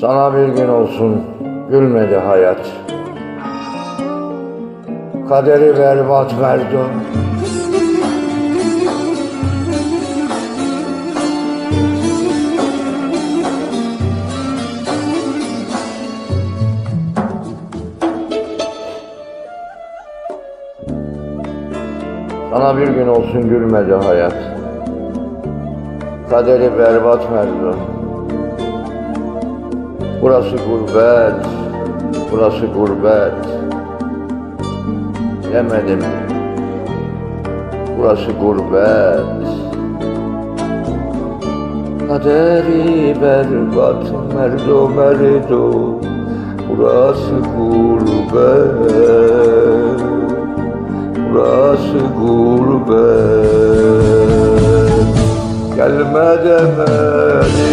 Sana bir gün olsun gülmedi hayat. Kaderi berbat Merdo. Sana bir gün olsun gülmedi hayat. Kaderi berbat Merdo. Burası gurbet, burası gurbet. Yemedim. Burası gurbet. Kaderi berbat merdo merdo. Burası gurbet. Burası gurbet. Gelme demedi